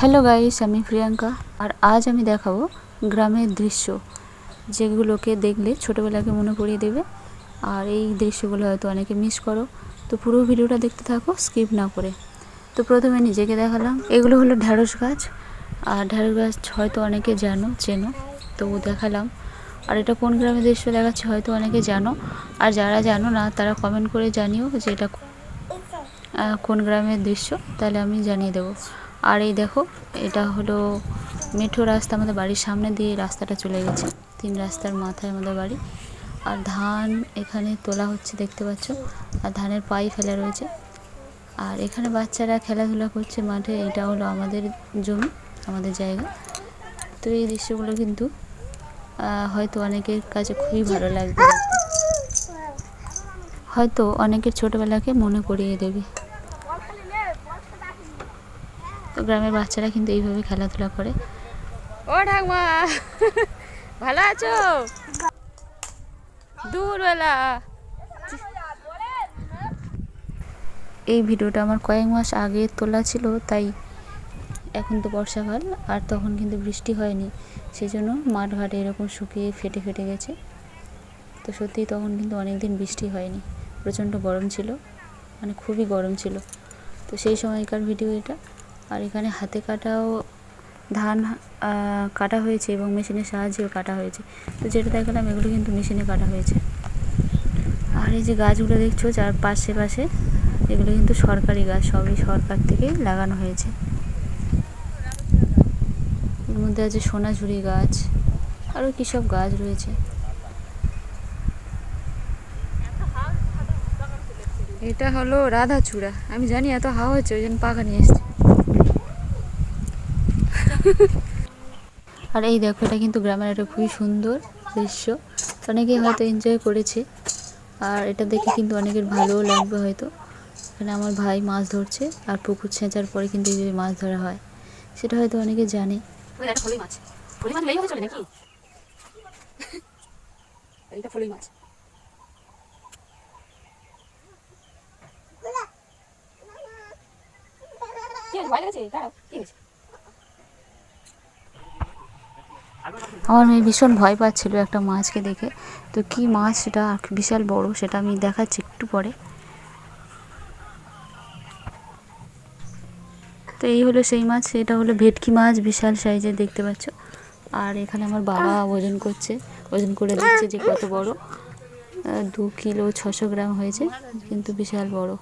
Hello guys আমি প্রিয়াঙ্কা আর আজ আমি দেখাবো গ্রামের দৃশ্য, যেগুলোকে দেখলে ছোটোবেলাকে মনে করিয়ে দেবে। আর এই দৃশ্যগুলো হয়তো অনেকে মিস করো। তো পুরো ভিডিওটা দেখতে থাকো স্কিপ না করে। তো প্রথমে নিজেকে দেখালাম, এগুলো হলো ঢ্যাঁড়স গাছ। আর ঢ্যাঁড়স গাছ হয়তো অনেকে জানো, চেনো, তো দেখালাম। আর এটা কোন গ্রামের দৃশ্য দেখাচ্ছে হয়তো অনেকে জানো। আর যারা জানো না, তারা কমেন্ট করে জানিও যে এটা কোন গ্রামের দৃশ্য, তাহলে আমি জানিয়ে দেবো। আর এই দেখো, এটা হলো মেঠো রাস্তা আমাদের বাড়ির সামনে দিয়ে রাস্তাটা চলে গেছে। তিন রাস্তার মাথায় আমাদের বাড়ি। আর ধান এখানে তোলা হচ্ছে দেখতে পাচ্ছ, আর ধানের পাই ফেলা রয়েছে। আর এখানে বাচ্চারা খেলাধুলা করছে মাঠে, এটা হলো আমাদের জমি, আমাদের জায়গা। তো এই দৃশ্যগুলো কিন্তু হয়তো অনেকের কাছে খুবই ভালো লাগবে। হয়তো অনেকের ছোটবেলাকে মনে করিয়ে দেবে। তো গ্রামের বাচ্চারা কিন্তু এইভাবে খেলাধুলা করে। ও ঠাকমা ভালো আছো? দূরবেলা। এই ভিডিওটা আমার কয়েক মাস আগে তোলা ছিল তাই এখন তো বর্ষাকাল আর তখন কিন্তু বৃষ্টি হয়নি। সেই জন্য মাঠ ঘাটে এরকম শুকিয়ে ফেটে ফেটে গেছে। তো সত্যিই তখন কিন্তু অনেক দিন বৃষ্টি হয়নি। প্রচণ্ড গরম ছিল মানে খুবই গরম ছিল। তো সেই সময়কার ভিডিও এটা। আর এখানে হাতে কাটাও ধান কাটা হয়েছে এবং মেশিনের সাহায্যেও কাটা হয়েছে। তো যেটা দেখালাম, এগুলো কিন্তু মেশিনে কাটা হয়েছে। আর এই যে গাছগুলো দেখছ যার পাশে পাশে, এগুলো কিন্তু সরকারি গাছ, সবই সরকার থেকে লাগানো হয়েছে। এর মধ্যে আছে সোনাঝুরি গাছ, আরও কী সব গাছ রয়েছে। এটা হলো রাধাচূড়া। আমি জানি এত হাওয়া হচ্ছে, ওই জন্য পাখা নিয়ে এসছি। আর এই দেখো এটা কিন্তু গ্রামের একটা খুবই সুন্দর দৃশ্য। অনেকেই হয়তো এনজয় করেছে। আর এটা দেখে কিন্তু অনেকের ভালোও লাগবে হয়তো। এখানে আমার ভাই মাছ ধরছে আর পুকুর ছেঁচার পরে কিন্তু এইভাবে মাছ ধরা হয়। সেটা হয়তো অনেকে জানে। এটা মাছ। এইটা ফলই মাছ। কি? দাঁড়াও, কি হয়েছে? আমার মেয়ে ভীষণ ভয় পাচ্ছিল একটা মাছকে দেখে। তো কি মাছ সেটা? বিশাল বড়, সেটা আমি দেখাচ্ছি একটু পরে। তো এই হলো সেই মাছ, এটা হলো ভেটকি মাছ, বিশাল সাইজের দেখতে পাচ্ছ। আর এখানে আমার বাবা ওজন করছে, ওজন করে দিচ্ছে যে কত বড়। দু কিলো, ছশো গ্রাম হয়েছে, কিন্তু বিশাল বড়।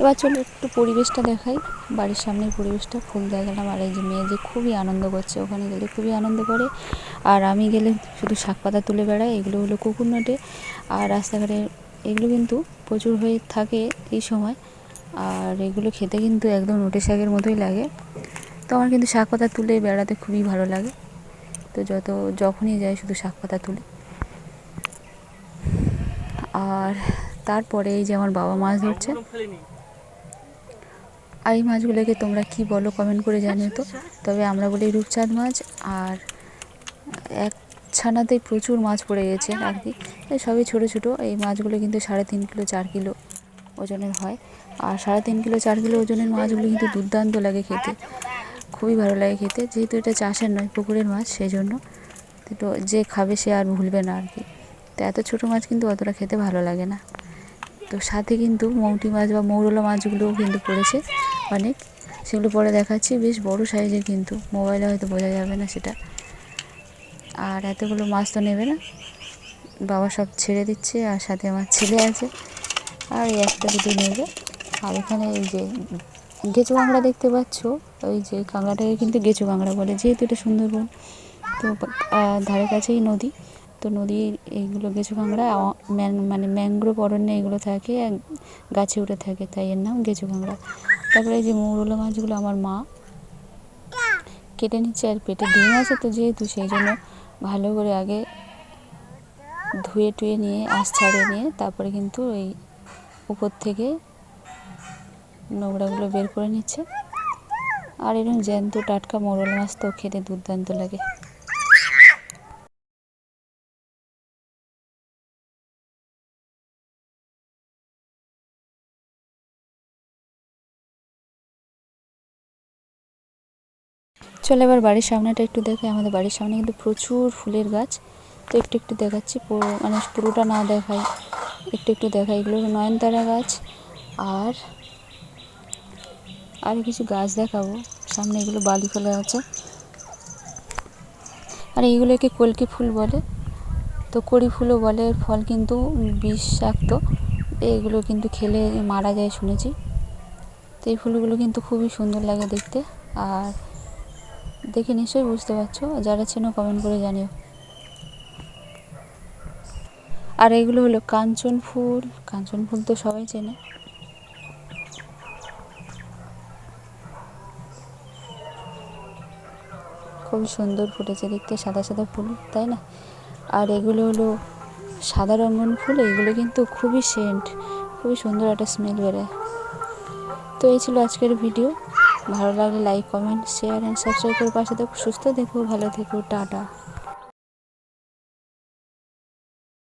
এবার চলো একটু পরিবেশটা দেখাই। বাড়ির সামনের পরিবেশটা ফুল দেখালাম আর এই যে মেয়ে যে খুবই আনন্দ করছে, ওখানে গেলে খুবই আনন্দ করে। আর আমি গেলে শুধু শাক পাতা তুলে বেড়াই, এগুলো হলো কুকুর নটে। আর রাস্তাঘাটে এগুলো কিন্তু প্রচুর হয়ে থাকে এই সময়। আর এগুলো খেতে কিন্তু একদম নোটে শাকের মতোই লাগে। তো আমার কিন্তু শাক পাতা তুলে বেড়াতে খুবই ভালো লাগে। তো যত যখনই যাই শুধু শাক পাতা তুলি। আর তারপরে এই যে আমার বাবা মাছ ধরছে। আর এই মাছগুলোকে তোমরা কি বলো কমেন্ট করে জানিও তো। তবে আমরা বলি রূপচাঁদ মাছ আর এক ছানাতেই প্রচুর মাছ পড়ে গেছে আর কি সবই ছোটো ছোটো, এই মাছগুলো কিন্তু সাড়ে তিন কিলো, চার কিলো ওজনের হয়। আর সাড়ে তিন কিলো, চার কিলো ওজনের মাছগুলো কিন্তু দুর্দান্ত লাগে খেতে। খুবই ভালো লাগে খেতে, যেহেতু এটা চাষের নয়, পুকুরের মাছ সেই জন্য তো যে খাবে সে আর ভুলবে না আর কি। তো এত ছোটো মাছ কিন্তু অতটা খেতে ভালো লাগে না। তো সাথে কিন্তু মৌটি মাছ বা মৌরলা মাছগুলোও কিন্তু পড়েছে। অনেক। সেগুলো পরে দেখাচ্ছি। বেশ বড় সাইজের কিন্তু। মোবাইলে হয়তো বোঝা যাবে না সেটা। আর এতগুলো মাছ তো নেবে না। বাবা সব ছেড়ে দিচ্ছে আর সাথে আমার ছেলে আছে। আর এই একটা দুটো নেবে। আর এখানে এই যে গেঁচু কাঁকড়া দেখতে পাচ্ছ? ওই যে কাঁকড়াটাকে কিন্তু গেঁচু কাঁকড়া বলে, যেহেতু এটা সুন্দরবন। তো ধারে কাছেই নদী। তো নদীর এইগুলো গেঁচু কাঁকড়া মানে ম্যাংগ্রোভ অরণ্যে এগুলো থাকে। গাছে উঠে থাকে, তাই এর নাম গেঁচু কাঁকড়া। তারপরে এই যে মৌরলা মাছগুলো আমার মা কেটে নিচ্ছে আর পেটে ডিম আছে তো যেহেতু সেই জন্য ভালো করে আগে ধুয়ে টুয়ে নিয়ে, আঁশ ছাড়িয়ে নিয়ে তারপরে কিন্তু এই উপর থেকে নোংরাগুলো বের করে নিচ্ছে। আর এরকম জ্যান্ত টাটকা মোরল মাছ তো খেতে দুর্দান্ত লাগে। চলো এবার বাড়ির সামনেটা একটু দেখে আমাদের বাড়ির সামনে কিন্তু প্রচুর ফুলের গাছ। তো একটু একটু দেখাচ্ছি মানে পুরোটা না দেখাই, একটু একটু দেখাই। এগুলো নয়নতারা গাছ আর আর কিছু গাছ দেখাবো। সামনে এগুলো বালি ফেলা আছে। আর এইগুলোকে কলকি ফুল বলে। তো কড়ি ফুলও বলে ফল কিন্তু বিষাক্ত। এগুলো কিন্তু খেলে মারা যায় শুনেছি। তো এই ফুলগুলো কিন্তু খুবই সুন্দর লাগে দেখতে। আর দেখে নিশ্চয়ই বুঝতে পারছ যারা চেনো কমেন্ট করে জানিও। আর এগুলো হলো কাঞ্চন ফুল কাঞ্চন ফুল তো সবাই চেনে। খুব সুন্দর ফুটেছে দেখতে, সাদা সাদা ফুল, তাই না? আর এগুলো হলো সাদা রঙন ফুল, এগুলো কিন্তু খুবই সেন্ট, খুবই সুন্দর একটা স্মেল বেরোয়। তো এই ছিল আজকের ভিডিও ভালো লাগলে like comment share and subscribe করে পাশে দেখো সুস্থ দেখো ভালো থেকো, টাটা।